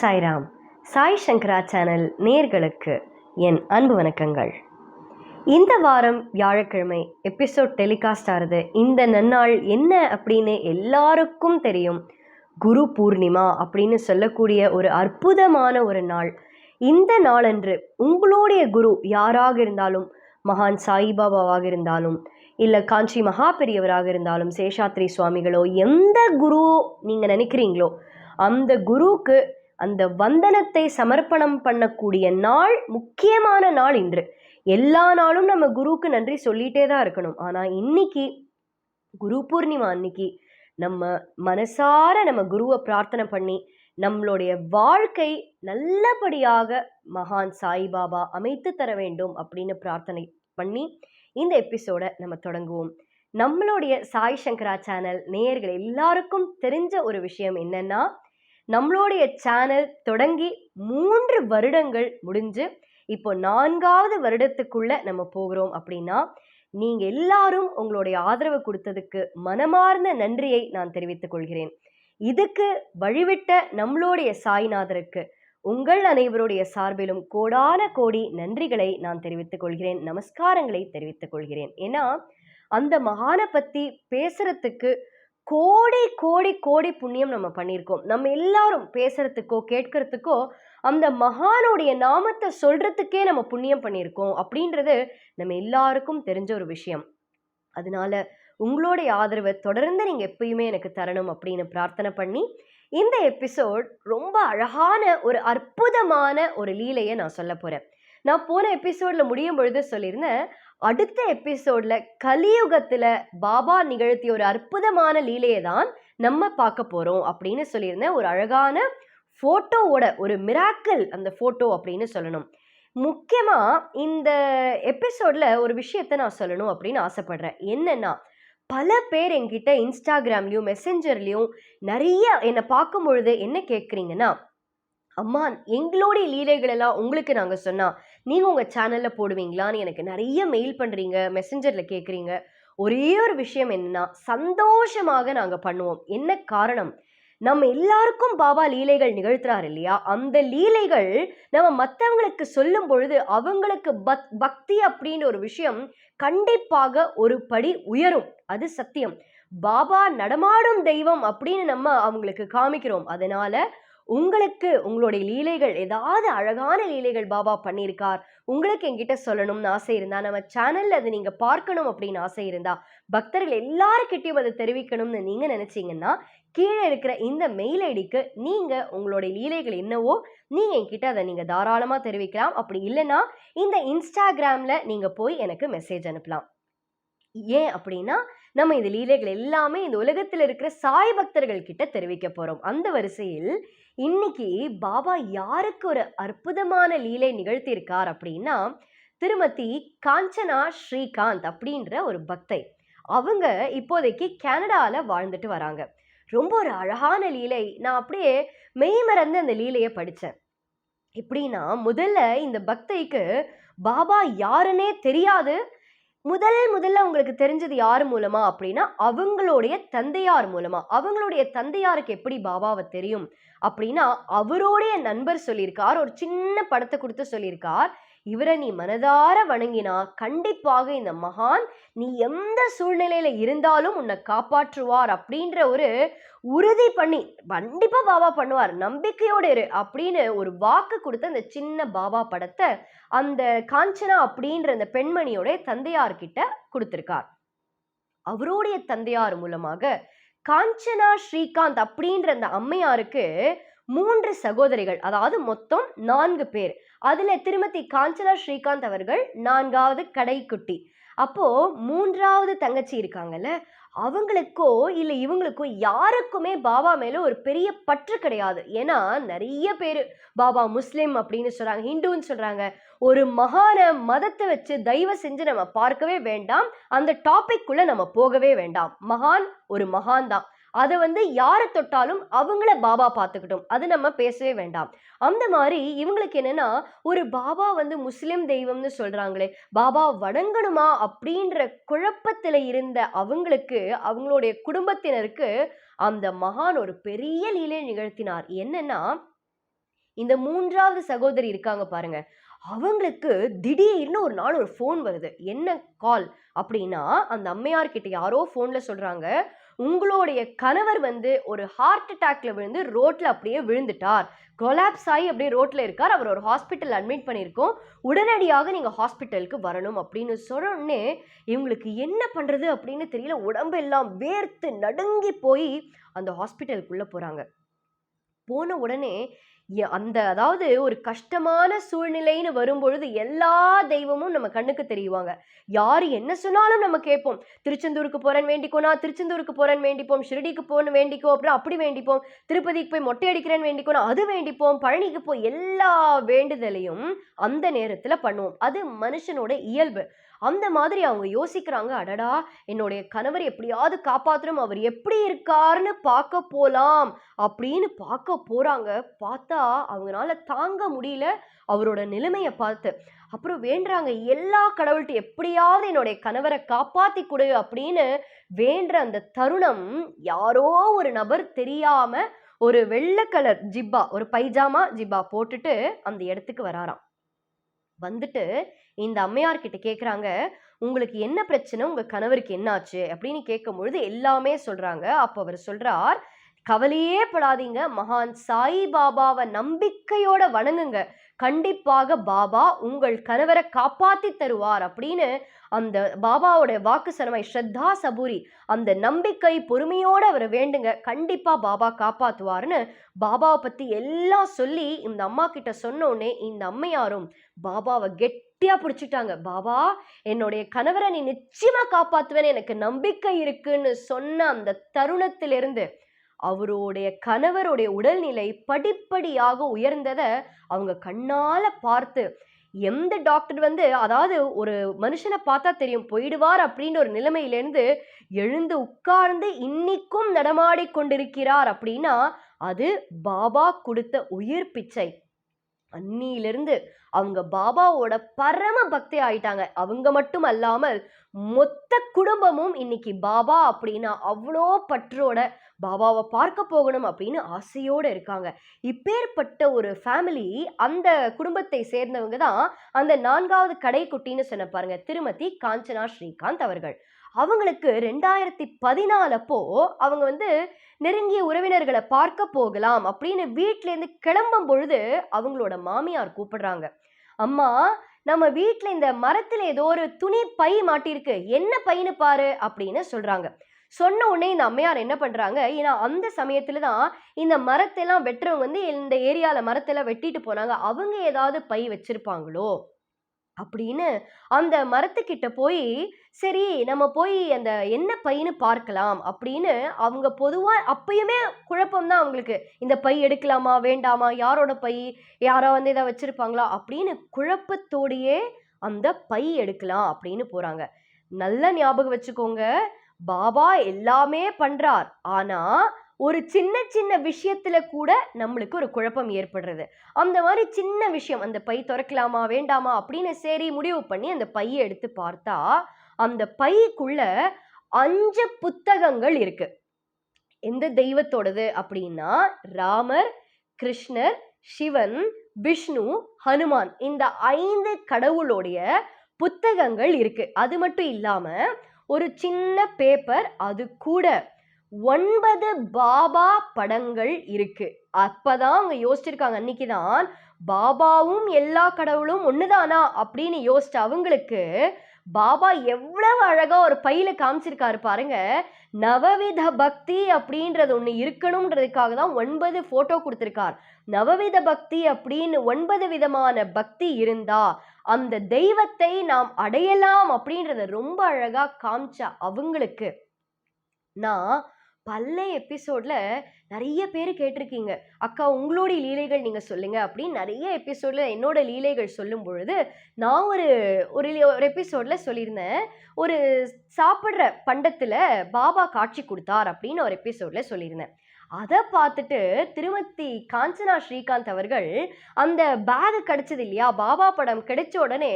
சாய்ராம். சாய் சங்கரா channel நேர்களுக்கு என் அன்பு வணக்கங்கள். இந்த வாரம் வியாழக்கிழமை எபிசோட் டெலிகாஸ்ட் ஆகுது இந்த நன்னாள் என்ன அப்படின்னு எல்லாருக்கும் தெரியும். குரு பூர்ணிமா அப்படின்னு சொல்லக்கூடிய ஒரு அற்புதமான ஒரு நாள். இந்த நாளன்று உங்களுடைய குரு யாராக இருந்தாலும் மகான் சாய்பாபாவாக இருந்தாலும் இல்லை காஞ்சி மகா பெரியவராக இருந்தாலும் சேஷாத்ரி சுவாமிகளோ எந்த குரு நீங்கள் நினைக்கிறீங்களோ அந்த குருவுக்கு அந்த வந்தனத்தை சமர்ப்பணம் பண்ணக்கூடிய நாள் முக்கியமான நாள் இன்று. எல்லா நாளும் நம்ம குருவுக்கு நன்றி சொல்லிட்டே தான் இருக்கணும். ஆனால் இன்னைக்கு குரு பூர்ணிமா அன்னைக்கு நம்ம மனசார நம்ம குருவை பிரார்த்தனை பண்ணி நம்மளுடைய வாழ்க்கை நல்லபடியாக மகான் சாய்பாபா அமைத்து தர வேண்டும் அப்படின்னு பிரார்த்தனை பண்ணி இந்த எபிசோடை நம்ம தொடங்குவோம். நம்மளுடைய சாய் சங்கரா சேனல் நேயர்கள் எல்லாருக்கும் தெரிஞ்ச ஒரு விஷயம் என்னன்னா நம்மளுடைய சேனல் தொடங்கி மூன்று வருடங்கள் முடிஞ்சு இப்போ நான்காவது வருடத்துக்குள்ள நம்ம போகிறோம் அப்படின்னா நீங்க எல்லாரும் உங்களுடைய ஆதரவு கொடுத்ததுக்கு மனமார்ந்த நன்றியை நான் தெரிவித்துக் கொள்கிறேன். இதுக்கு வழிவிட்ட நம்மளுடைய சாய்நாதருக்கு உங்கள் அனைவருடைய சார்பிலும் கோடான கோடி நன்றிகளை நான் தெரிவித்துக் கொள்கிறேன் நமஸ்காரங்களை தெரிவித்துக் கொள்கிறேன். ஏன்னா அந்த மகானை பத்தி பேசுறதுக்கு கோடி கோடி கோடி புண்ணியம் நம்ம பண்ணியிருக்கோம். நம்ம எல்லாரும் பேசுறதுக்கோ கேட்கறதுக்கோ அந்த மகானுடைய நாமத்தை சொல்றதுக்கே நம்ம புண்ணியம் பண்ணியிருக்கோம் அப்படின்றது நம்ம எல்லாருக்கும் தெரிஞ்ச ஒரு விஷயம். அதனால உங்களுடைய ஆதரவை தொடர்ந்து நீங்க எப்பயுமே எனக்கு தரணும் அப்படின்னு பிரார்த்தனை பண்ணி இந்த எபிசோட் ரொம்ப அழகான ஒரு அற்புதமான ஒரு லீலையை நான் சொல்ல போறேன். நான் போன எபிசோட்ல முடியும் பொழுது சொல்லியிருந்தேன் அடுத்த எபிசோடில் கலியுகத்தில் பாபா நிகழ்த்திய ஒரு அற்புதமான லீலையை தான் நம்ம பார்க்க போகிறோம் அப்படின்னு சொல்லியிருந்தேன் ஒரு அழகான ஃபோட்டோவோட ஒரு மிராக்கல் அந்த ஃபோட்டோ அப்படின்னு சொல்லணும். முக்கியமாக இந்த எபிசோடில் ஒரு விஷயத்த நான் சொல்லணும் அப்படின்னு ஆசைப்படுறேன். என்னன்னா பல பேர் என்கிட்ட இன்ஸ்டாகிராம்லேயும் மெசஞ்சர்லேயும் நிறைய என்னை பார்க்கும் பொழுது என்ன கேட்குறீங்கன்னா அம்மா எங்களுடைய லீலைகள் எல்லாம் உங்களுக்கு நாங்கள் சொன்னால் நீங்கள் உங்கள் சேனலில் போடுவீங்களான்னு எனக்கு நிறைய மெயில் பண்ணுறீங்க மெசஞ்சரில் கேட்குறீங்க ஒரே ஒரு விஷயம் என்னன்னா சந்தோஷமாக நாங்கள் பண்ணுவோம். என்ன காரணம்? நம்ம எல்லாருக்கும் பாபா லீலைகள் நிகழ்த்துறாரு இல்லையா? அந்த லீலைகள் நம்ம மற்றவங்களுக்கு சொல்லும் பொழுது அவங்களுக்கு பக் பக்தி அப்படின்ற ஒரு விஷயம் கண்டிப்பாக ஒரு படி உயரும். அது சத்தியம். பாபா நடமாடும் தெய்வம் அப்படின்னு நம்ம அவங்களுக்கு காமிக்கிறோம். அதனால உங்களுக்கு உங்களுடைய லீலைகள் ஏதாவது அழகான லீலைகள் பாபா பண்ணியிருக்கார் உங்களுக்கு என்கிட்ட சொல்லணும்னு ஆசை இருந்தா நம்ம சேனல்ல அதை நீங்க பார்க்கணும் அப்படின்னு ஆசை இருந்தா பக்தர்கள் எல்லாருக்கிட்டையும் அதை தெரிவிக்கணும்னு நீங்க நினைச்சீங்கன்னா கீழே இருக்கிற இந்த மெயில் ஐடிக்கு நீங்க உங்களுடைய லீலைகள் என்னவோ நீங்க என்கிட்ட அதை நீங்க தாராளமா தெரிவிக்கலாம். அப்படி இல்லைன்னா இந்த இன்ஸ்டாகிராம்ல நீங்க போய் எனக்கு மெசேஜ் அனுப்பலாம். ஏன் அப்படின்னா நம்ம இந்த லீலைகள் எல்லாமே இந்த உலகத்தில் இருக்கிற சாய் பக்தர்கள் கிட்ட தெரிவிக்க போறோம். அந்த வரிசையில் இன்னைக்கு பாபா யாருக்கு ஒரு அற்புதமான லீலை நிகழ்த்தியிருக்கார் அப்படின்னா திருமதி காஞ்சனா ஸ்ரீகாந்த் அப்படின்ற ஒரு பக்தை. அவங்க இப்போதைக்கு கனடாவில் வாழ்ந்துட்டு வராங்க. ரொம்ப ஒரு அழகான லீலை. நான் அப்படியே மெய்மறந்து அந்த லீலையை படித்தேன் எப்படின்னா முதல்ல இந்த பக்தைக்கு பாபா யாருன்னே தெரியாது. முதல் முதல்ல உங்களுக்கு தெரிஞ்சது யார் மூலமா அப்படின்னா அவங்களுடைய தந்தையார் மூலமா. அவங்களுடைய தந்தையாருக்கு எப்படி பாபாவை தெரியும்? அப்படின்னா அவருடைய நண்பர் சொல்லியிருக்கார். ஒரு சின்ன படத்தை கொடுத்து சொல்லியிருக்கார். இவரை நீ மனதார வணங்கினா கண்டிப்பாக இந்த மகான் நீ எந்த சூழ்நிலையில இருந்தாலும் உன்னை காப்பாற்றுவார் அப்படின்ற ஒரு உறுதி பண்ணி கண்டிப்பா பாபா பண்ணுவார் நம்பிக்கையோடு இரு அப்படின்னு ஒரு வாக்கு கொடுத்த அந்த சின்ன பாபா படத்தை அந்த காஞ்சனா அப்படின்ற அந்த பெண்மணியோட தந்தையார்கிட்ட கொடுத்திருக்கார். அவருடைய தந்தையார் மூலமாக காஞ்சனா ஸ்ரீகாந்த் அப்படின்ற அந்த அம்மையாருக்கு மூன்று சகோதரிகள் அதாவது மொத்தம் நான்கு பேர். அதுல திருமதி காஞ்சனா ஸ்ரீகாந்த் அவர்கள் நான்காவது கடைக்குட்டி. அப்போ மூன்றாவது தங்கச்சி இருக்காங்கல்ல அவங்களுக்கோ இல்லை இவங்களுக்கோ யாருக்குமே பாபா மேலே ஒரு பெரிய பற்று கிடையாது. ஏன்னா நிறைய பேர் பாபா முஸ்லீம் அப்படின்னு சொல்கிறாங்க ஹிந்துன்னு சொல்கிறாங்க ஒரு மகான மதத்தை வச்சு தயவு செஞ்சு நம்ம பார்க்கவே வேண்டாம். அந்த டாபிக் நம்ம போகவே வேண்டாம். மகான் ஒரு மகான் தான். அதை வந்து யாரை தொட்டாலும் அவங்கள பாபா பார்த்துக்கிட்டோம். அது நம்ம பேசவே வேண்டாம். அந்த மாதிரி இவங்களுக்கு என்னன்னா ஒரு பாபா வந்து முஸ்லிம் தெய்வம்னு சொல்றாங்களே பாபா வணங்கணுமா அப்படின்ற குழப்பத்தில் இருந்த அவங்களுக்கு அவங்களுடைய குடும்பத்தினருக்கு அந்த மகான் ஒரு பெரிய லீலை நிகழ்த்தினார். என்னன்னா இந்த மூன்றாவது சகோதரி இருக்காங்க பாருங்க. அவங்களுக்கு திடீர்னு ஒரு நாள் ஒரு ஃபோன் வருது. என்ன கால் அப்படின்னா அந்த அம்மையார்கிட்ட யாரோ ஃபோனில் சொல்கிறாங்க உங்களுடைய கணவர் வந்து ஒரு ஹார்ட் அட்டாக்ல விழுந்து ரோட்ல அப்படியே விழுந்துட்டார். கொலாப்ஸ் ஆகி அப்படியே ரோட்ல இருக்கார். அவர் ஒரு ஹாஸ்பிட்டல் அட்மிட் பண்ணியிருக்கோம். உடனடியாக நீங்க ஹாஸ்பிட்டலுக்கு வரணும் அப்படின்னு சொன்னோடனே இவங்களுக்கு என்ன பண்றது அப்படின்னு தெரியல. உடம்பெல்லாம் வேர்த்து நடுங்கி போய் அந்த ஹாஸ்பிட்டலுக்குள்ள போறாங்க. போன உடனே அந்த அதாவது ஒரு கஷ்டமான சூழ்நிலைன்னு வரும்பொழுது எல்லா தெய்வமும் நம்ம கண்ணுக்கு தெரியுவாங்க. யார் என்ன சொன்னாலும் நம்ம கேட்போம். திருச்செந்தூருக்கு போகிறேன் வேண்டிக்கோனா திருச்செந்தூருக்கு போறேன்னு வேண்டிப்போம். ஷிரடிக்கு போகணும் வேண்டிக்கோ அப்புறம் அப்படி வேண்டிப்போம். திருப்பதிக்கு போய் மொட்டை அடிக்கிறேன்னு வேண்டிக்கோனா அது வேண்டிப்போம். பழனிக்கு போய் எல்லா வேண்டுதலையும் அந்த நேரத்தில் பண்ணுவோம். அது மனுஷனோட இயல்பு. அந்த மாதிரி அவங்க யோசிக்கிறாங்க அடடா என்னுடைய கணவர் எப்படியாவது காப்பாற்றணும் அவர் எப்படி இருக்காருன்னு பார்க்க போகலாம் அப்படின்னு பார்க்க போகிறாங்க பார்த்தா அவங்களால தாங்க முடியல அவரோட நிலைமையை பார்த்து. அப்புறம் வேண்டுறாங்க எல்லா கடவுள்கிட்ட எப்படியாவது என்னுடைய கணவரை காப்பாத்தி கொடு அப்படின்னு வேண்டுற அந்த தருணம் யாரோ ஒரு நபர் தெரியாம ஒரு வெள்ளை கலர் ஜிப்பா ஒரு பைஜாமா ஜிப்பா போட்டுட்டு அந்த இடத்துக்கு வராராம். வந்துட்டு இந்த அம்மையார் கிட்ட உங்களுக்கு என்ன பிரச்சனை? உங்க கணவருக்கு என்னாச்சு? அப்படின்னு கேட்கும் பொழுது எல்லாமே சொல்றாங்க. அப்போ அவர் சொல்றார் கவலையே படாதீங்க மகான் சாய் பாபாவை நம்பிக்கையோட வணங்குங்க. கண்டிப்பாக பாபா உங்கள் கணவரை காப்பாத்தி தருவார் அப்படின்னு அந்த பாபாவோட வாக்கு சனமை ஸ்ரத்தா சபூரி அந்த நம்பிக்கை பொறுமையோடு அவரை வேண்டுங்க. கண்டிப்பாக பாபா காப்பாற்றுவார்னு பாபாவை பற்றி எல்லாம் சொல்லி இந்த அம்மா கிட்ட சொன்னோடனே இந்த அம்மையாரும் பாபாவை கெட்டியாக பிடிச்சிட்டாங்க. பாபா என்னுடைய கணவரை நீ நிச்சயமாக காப்பாற்றுவேன்னு எனக்கு நம்பிக்கை இருக்குன்னு சொன்ன அந்த தருணத்திலிருந்து அவருடைய கணவருடைய உடல்நிலை படிப்படியாக உயர்ந்ததை அவங்க கண்ணால பார்த்து எந்த டாக்டர் வந்து அதாவது ஒரு மனுஷனை பார்த்தா தெரியும் போயிடுவார் அப்படின்ற ஒரு நிலைமையிலேருந்து எழுந்து உட்கார்ந்து இன்னிக்கும் நடமாடி கொண்டிருக்கிறார் அப்படின்னா அது பாபா கொடுத்த உயிர் பிச்சை. அன்னியிலிருந்து அவங்க பாபாவோட பரம பக்தி ஆயிட்டாங்க. அவங்க மட்டும் அல்லாமல் மொத்த குடும்பமும் இன்னைக்கு பாபா அப்படின்னா அவ்வளோ பற்றோட பாபாவை பார்க்க போகணும் அப்படின்னு ஆசையோடு இருக்காங்க. இப்பேற்பட்ட ஒரு ஃபேமிலி அந்த குடும்பத்தை சேர்ந்தவங்க தான் அந்த நான்காவது கடைக்குட்டின்னு சொன்ன பாருங்க திருமதி காஞ்சனா ஸ்ரீகாந்த் அவர்கள். அவங்களுக்கு ரெண்டாயிரத்தி பதினாலப்போ அவங்க வந்து நெருங்கிய உறவினர்களை பார்க்க போகலாம் அப்படின்னு வீட்டிலேருந்து கிளம்பும் பொழுது அவங்களோட மாமியார் கூப்பிடுறாங்க. அம்மா நம்ம வீட்டில் இந்த மரத்தில் ஏதோ ஒரு துணி பை மாட்டிருக்கு என்ன பைன்னு பாரு அப்படின்னு சொல்கிறாங்க சொன்ன உடனே இந்த அம்மையார் என்ன பண்ணுறாங்க ஏன்னா அந்த சமயத்தில் தான் இந்த மரத்தெல்லாம் வெட்டுறவங்க வந்து இந்த ஏரியாவில் மரத்தெல்லாம் வெட்டிட்டு போனாங்க. அவங்க ஏதாவது பை வச்சுருப்பாங்களோ அப்படின்னு அந்த மரத்துக்கிட்ட போய் சரி நம்ம போய் அந்த என்ன பைன்னு பார்க்கலாம் அப்படின்னு அவங்க பொதுவாக அப்பயுமே குழப்பம் தான் அவங்களுக்கு. இந்த பை எடுக்கலாமா வேண்டாமா யாரோட பை யாரோ வந்து இதை வச்சுருப்பாங்களா அப்படின்னு குழப்பத்தோடையே அந்த பை எடுக்கலாம் அப்படின்னு போகிறாங்க நல்ல ஞாபகம் வச்சுக்கோங்க பாபா எல்லாமே பண்ணுறார் ஆனால் ஒரு சின்ன சின்ன விஷயத்துல கூட நம்மளுக்கு ஒரு குழப்பம் ஏற்படுறது. அந்த மாதிரி சின்ன விஷயம் அந்த பை திறக்கலாமா வேண்டாமா அப்படின்னு சரி முடிவு பண்ணி அந்த பையை எடுத்து பார்த்தா அந்த பைக்குள்ள அஞ்சு புத்தகங்கள் இருக்கு. எந்த தெய்வத்தோடது அப்படின்னா ராமர் கிருஷ்ணர் சிவன் விஷ்ணு ஹனுமான். இந்த ஐந்து கடவுளுடைய புத்தகங்கள் இருக்கு. அது மட்டும் இல்லாம ஒரு சின்ன பேப்பர் அது கூட ஒன்பது பாபா படங்கள் இருக்கு. அப்பதான் அவங்க யோசிச்சிருக்காங்க. அன்னைக்கு தான் பாபாவும் எல்லா கடவுளும் ஒண்ணுதானா அப்படின்னு யோசிச்ச அவங்களுக்கு பாபா எவ்வளவு அழகா ஒரு பையில காமிச்சிருக்காரு பாருங்க. நவவித பக்தி அப்படின்றது ஒண்ணு இருக்கணும்ன்றதுக்காக தான் ஒன்பது போட்டோ கொடுத்திருக்கார். நவவித பக்தி அப்படின்னு ஒன்பது விதமான பக்தி இருந்தா அந்த தெய்வத்தை நாம் அடையலாம் அப்படின்றத ரொம்ப அழகா காமிச்ச அவங்களுக்கு. நான் பல்ல எபிசோடில் நிறைய பேர் கேட்டிருக்கீங்க. அக்கா உங்களுடைய லீலைகள் நீங்கள் சொல்லுங்கள் அப்படின்னு நிறைய எபிசோட்ல என்னோட லீலைகள் சொல்லும் பொழுது நான் ஒரு ஒரு ஒரு எபிசோடில் சொல்லியிருந்தேன். ஒரு சாப்பிட்ற பண்டத்தில் பாபா காட்சி கொடுத்தார் அப்படின்னு ஒரு எபிசோடில் சொல்லியிருந்தேன். அதை பார்த்துட்டு திருமதி காஞ்சனா ஸ்ரீகாந்த் அவர்கள் அந்த பேகு கிடைச்சது இல்லையா? பாபா படம் கிடைச்ச உடனே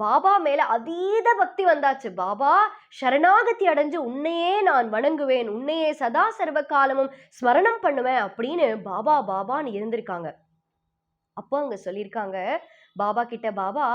பாபா மேல அதீத பக்தி வந்தாச்சு. பாபா சரணாகதி அடைஞ்சு உன்னையே நான் வணங்குவேன் உன்னையே சதா சர்வ காலமும் ஸ்மரணம் பண்ணுவேன் அப்படின்னு பாபா பாபான்னு இருந்திருக்காங்க. அப்போ அவங்க சொல்லியிருக்காங்க பாபா கிட்ட பாபா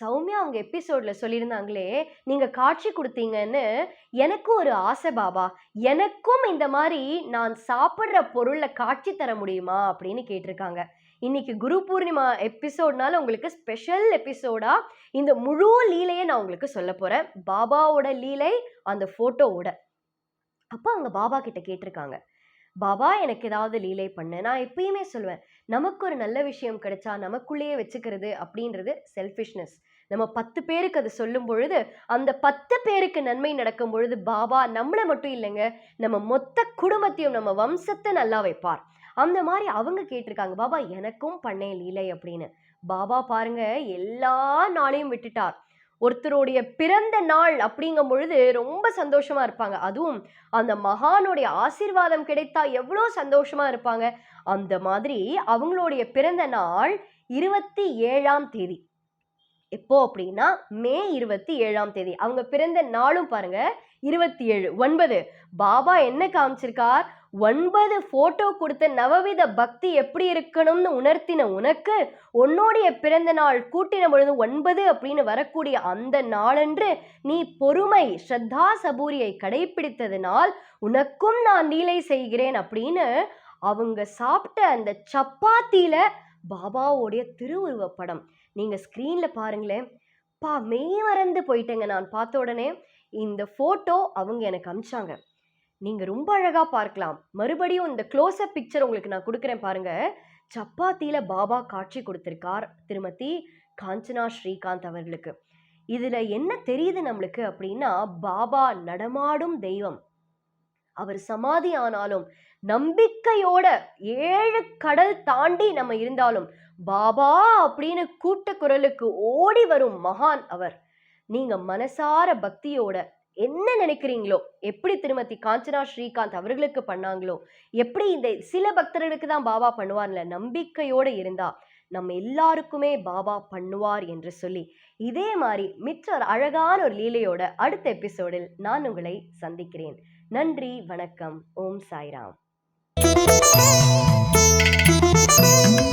சௌமியா அவங்க எபிசோட்ல சொல்லியிருந்தாங்களே நீங்க காட்சி கொடுத்தீங்கன்னு எனக்கும் ஒரு ஆசை பாபா. எனக்கும் இந்த மாதிரி நான் சாப்பிட்ற பொருளை காட்சி தர முடியுமா? அப்படின்னு கேட்டிருக்காங்க. இன்னைக்கு குரு பூர்ணிமா எபிசோட்னால உங்களுக்கு ஸ்பெஷல் எபிசோடா இந்த முழு லீலையை நான் உங்களுக்கு சொல்ல போறேன். பாபாவோட லீலை அந்த போட்டோவோட அப்போ அவங்க பாபா கிட்ட கேட்டிருக்காங்க. பாபா எனக்கு ஏதாவது லீலை பண்ணு. நான் எப்பயுமே சொல்லுவேன் நமக்கு ஒரு நல்ல விஷயம் கிடைச்சா நமக்குள்ளேயே வச்சுக்கிறது அப்படின்றது செல்ஃபிஷ்னஸ் நம்ம பத்து பேருக்கு அது சொல்லும் பொழுது அந்த பத்து பேருக்கு நன்மை நடக்கும் பொழுது பாபா நம்மளை மட்டும் இல்லைங்க நம்ம மொத்த குடும்பத்தையும் நம்ம வம்சத்தை நல்லா வைப்பார். அந்த மாதிரி அவங்க கேட்டிருக்காங்க பாபா எனக்கும் பண்ணேன் லீலை அப்படின்னு. பாபா பாருங்க எல்லா நாளையும் விட்டுட்டார் ஒருத்தருடைய பிறந்த நாள் அப்படிங்கும் பொழுது ரொம்ப சந்தோஷமா இருப்பாங்க. அதுவும் அந்த மகானுடைய ஆசீர்வாதம் கிடைத்தா எவ்வளோ சந்தோஷமா இருப்பாங்க. அந்த மாதிரி அவங்களுடைய பிறந்த நாள் இருபத்தி ஏழாம் தேதி. எப்போ அப்படின்னா மே இருபத்தி ஏழாம் தேதி. அவங்க பிறந்த நாளும் பாருங்க இருபத்தி ஏழு ஒன்பது. பாபா என்ன காமிச்சிருக்கார்? ஒன்பது போட்டோ கொடுத்த நவவித பக்தி எப்படி இருக்கணும்னு உணர்த்தின உனக்கு உன்னுடைய பிறந்த நாள் கூட்டின பொழுது ஒன்பது அப்படின்னு வரக்கூடிய அந்த நாளன்று நீ பொறுமை ஸ்ரத்தா சபூரியை கடைபிடித்ததினால் உனக்கும் நான் நீலை செய்கிறேன் அப்படின்னு அவங்க சாப்பிட்ட அந்த சப்பாத்தியில பாபாவோடைய படம் நீங்கள் ஸ்க்ரீனில் பாருங்களேன். பா மே மறந்து போயிட்டேங்க நான். பார்த்த உடனே இந்த ஃபோட்டோ அவங்க எனக்கு அமிச்சாங்க. நீங்கள் ரொம்ப அழகாக பார்க்கலாம். மறுபடியும் இந்த க்ளோஸ்அப் பிக்சர் உங்களுக்கு நான் கொடுக்குறேன் பாருங்கள் சப்பாத்தியில் பாபா காட்சி கொடுத்துருக்கார் திருமதி காஞ்சனா ஸ்ரீகாந்த் அவர்களுக்கு. இதில் என்ன தெரியுது நம்மளுக்கு அப்படின்னா பாபா நடமாடும் தெய்வம். அவர் சமாதி ஆனாலும் நம்பிக்கையோட ஏழு கடல் தாண்டி நம்ம இருந்தாலும் பாபா அப்படின்னு கூட்ட குரலுக்கு ஓடி வரும் மகான் அவர். நீங்க மனசார பக்தியோட என்ன நினைக்கிறீங்களோ எப்படி திருமதி காஞ்சனா ஸ்ரீகாந்த் அவர்களுக்கு பண்ணாங்களோ எப்படி இந்த சில பக்தர்களுக்கு தான் பாபா பண்ணுவார்ல நம்பிக்கையோட இருந்தா நம்ம எல்லாருக்குமே பாபா பண்ணுவார் என்று சொல்லி இதே மாதிரி மிச்ச அழகான ஒரு லீலையோட அடுத்த எபிசோடில் நான் உங்களை சந்திக்கிறேன். நன்றி வணக்கம் ஓம் சாய்ராம். Thank you.